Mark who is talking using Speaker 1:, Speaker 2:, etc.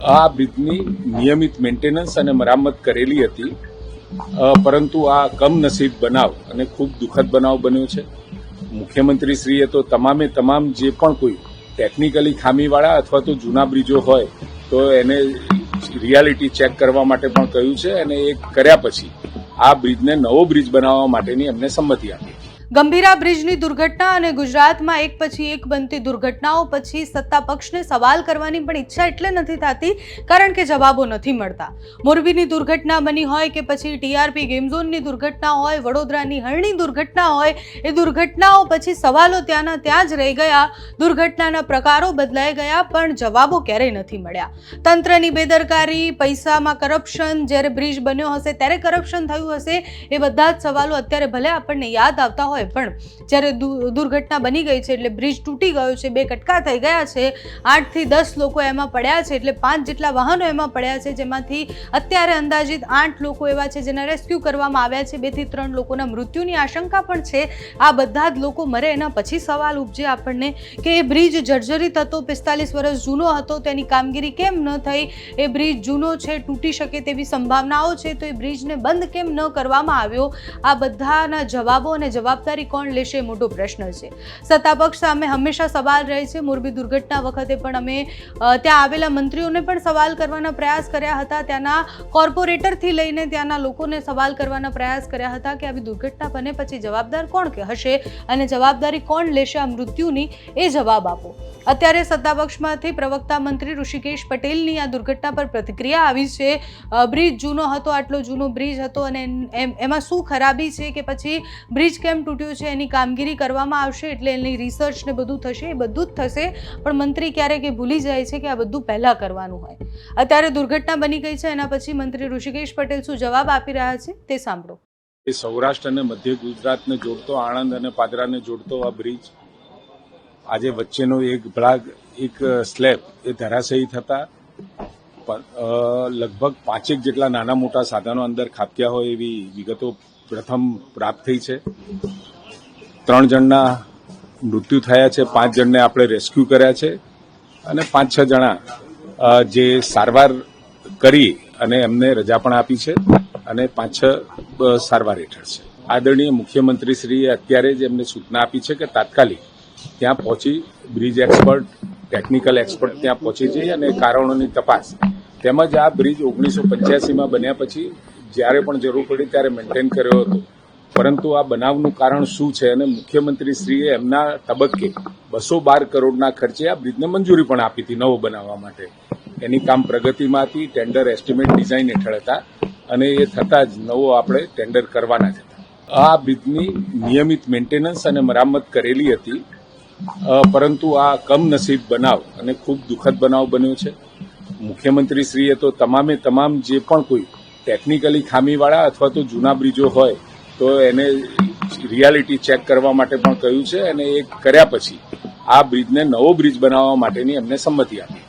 Speaker 1: આ બ્રિજની નિયમિત મેન્ટેનન્સ અને મરામત કરેલી હતી. પરંતુ આ કમનસીબ બનાવ અને ખૂબ દુઃખદ બનાવ બન્યો છે. મુખ્યમંત્રીશ્રીએ તો તમામે તમામ જે પણ કોઈ ટેકનિકલી ખામીવાળા અથવા તો જૂના બ્રિજો હોય, તો એને રિયાલિટી ચેક કરવા માટે પણ કહ્યું છે અને એ કર્યા પછી આ બ્રિજને નવો બ્રિજ બનાવવા માટેની એમને સંમતિ આપી.
Speaker 2: ગંભીરા બ્રિજની દુર્ઘટના અને ગુજરાતમાં એક પછી એક બનતી દુર્ઘટનાઓ પછી સત્તા પક્ષને સવાલ કરવાની પણ ઈચ્છા એટલે નથી થતી, કારણ કે જવાબો નથી મળતા. મોરબીની દુર્ઘટના બની હોય કે પછી ટીઆરપી ગેમ ઝોનની દુર્ઘટના હોય, વડોદરાની હરણી દુર્ઘટના હોય, એ દુર્ઘટનાઓ પછી સવાલો ત્યાંના ત્યાં જ રહી ગયા. દુર્ઘટનાના પ્રકારો બદલાઈ ગયા, પણ જવાબો ક્યારેય નથી મળ્યા. તંત્રની બેદરકારી, પૈસામાં કરપ્શન, જ્યારે બ્રિજ બન્યો હશે, ત્યારે કરપ્શન થયું હશે, એ બધા જ સવાલો અત્યારે ભલે આપણને યાદ આવતા હોય પણ જ્યારે દુર્ઘટના બની ગઈ છે એટલે બ્રિજ તૂટી ગયો છે, બે કટકા થઈ ગયા છે, આઠથી દસ લોકો એમાં પડ્યા છે, એટલે પાંચ જેટલા વાહનો એમાં પડ્યા છે, જેમાંથી અત્યારે અંદાજિત આઠ લોકો એવા છે જેના રેસ્ક્યુ કરવામાં આવ્યા છે, બેથી ત્રણ લોકોના મૃત્યુની આશંકા પણ છે. આ બધા જ લોકો મરે, એના પછી સવાલ ઉપજે આપણને કે એ બ્રિજ જર્જરિત હતો, પિસ્તાલીસ વર્ષ જૂનો હતો, તેની કામગીરી કેમ ન થઈ? એ બ્રિજ જૂનો છે, તૂટી શકે તેવી સંભાવનાઓ છે, તો એ બ્રિજને બંધ કેમ ન કરવામાં આવ્યો? આ બધાના જવાબો અને જવાબદારી કોણ લેશે મોટો પ્રશ્ન છે. સત્તાપક્ષ સામે હંમેશા સવાલ રહે છે. મોરબી દુર્ઘટના વખતે પણ અમે ત્યાં આવેલા મંત્રીઓને પણ સવાલ કરવાના પ્રયાસ કર્યા હતા. ત્યાંના કોર્પોરેટરથી લઈને ત્યાંના લોકોને સવાલ કરવાના પ્રયાસ કર્યા હતા કે આવી દુર્ઘટના બને પછી જવાબદાર કોણ કે હશે અને જવાબદારી કોણ લેશે આ મૃત્યુની એ જવાબ આપો. અત્યારે સત્તાપક્ષમાંથી પ્રવક્તા મંત્રી ઋષિકેશ પટેલની આ દુર્ઘટના પર પ્રતિક્રિયા આવી છે. બ્રિજ જૂનો હતો, આટલો જૂનો બ્રિજ હતો અને એમ શું ખરાબી છે કે પછી બ્રિજ કેમ તૂટ્યો છે, એની કામગીરી કરવામાં આવશે એટલે એની રિસર્ચ ને બધું થશે, એ બધું જ થશે. પણ મંત્રી ક્યારેક એ ભૂલી જાય છે કે આ બધું પહેલાં કરવાનું હોય. અત્યારે દુર્ઘટના બની ગઈ છે, એના પછી મંત્રી ઋષિકેશ પટેલ શું જવાબ આપી રહ્યા છે તે સાંભળો.
Speaker 1: એ સૌરાષ્ટ્ર અને મધ્ય ગુજરાતને જોડતો, આણંદ અને પાદરાને જોડતો આ બ્રિજ આજે વચ્ચેનો એક ભાગ, એક સ્લેબ એ ધરાશયી થતા લગભગ પાંચેક જેટલા નાના મોટા સાધનો અંદર ખાબક્યા હોય એવી વિગતો પ્રથમ પ્રાપ્ત થઈ છે. ત્રણ જણના મૃત્યુ થયા છે. પાંચ જણને આપણે રેસ્ક્યુ કર્યા છે. અને પાંચ છ જણા જે સારવાર કરી અને એમને રજા પણ આપી છે અને પાંચ છ સારવાર હેઠળ છે. આદરણીય મુખ્યમંત્રીશ્રીએ અત્યારે જ એમને સૂચના આપી છે કે તાત્કાલિક ત્યાં પહોંચી બ્રિજ એક્સપર્ટ, ટેકનિકલ એક્સપર્ટ ત્યાં પહોંચી જઈ અને કારણોની તપાસ. તેમજ આ બ્રિજ ઓગણીસો પંચ્યાસીમાં બન્યા પછી જ્યારે પણ જરૂર પડી ત્યારે મેન્ટેન કર્યો હતો. પરંતુ આ બનાવનું કારણ શું છે અને મુખ્યમંત્રીશ્રીએ એમના તબક્કે બસો બાર કરોડના ખર્ચે આ બ્રિજને મંજૂરી પણ આપી હતી નવો બનાવવા માટે. એની કામ પ્રગતિમાં હતી ટેન્ડર એસ્ટિમેટ ડિઝાઇન હેઠળ હતા અને એ થતાં જ નવો આપણે ટેન્ડર કરવાના હતા. આ બ્રિજની નિયમિત મેન્ટેનન્સ અને મરામત કરેલી હતી. પરંતુ આ કમનસીબ બનાવ અને ખૂબ દુઃખદ બનાવ બન્યો છે. મુખ્યમંત્રીશ્રીએ તો તમામે તમામ જે પણ કોઈ ટેકનિકલી ખામીવાળા અથવા તો જૂના બ્રિજો હોય, તો એને રિયાલિટી ચેક કરવા માટે પણ કહ્યું છે અને એ કર્યા પછી આ બ્રિજને નવો બ્રિજ બનાવવા માટેની એમને સંમતિ આપી.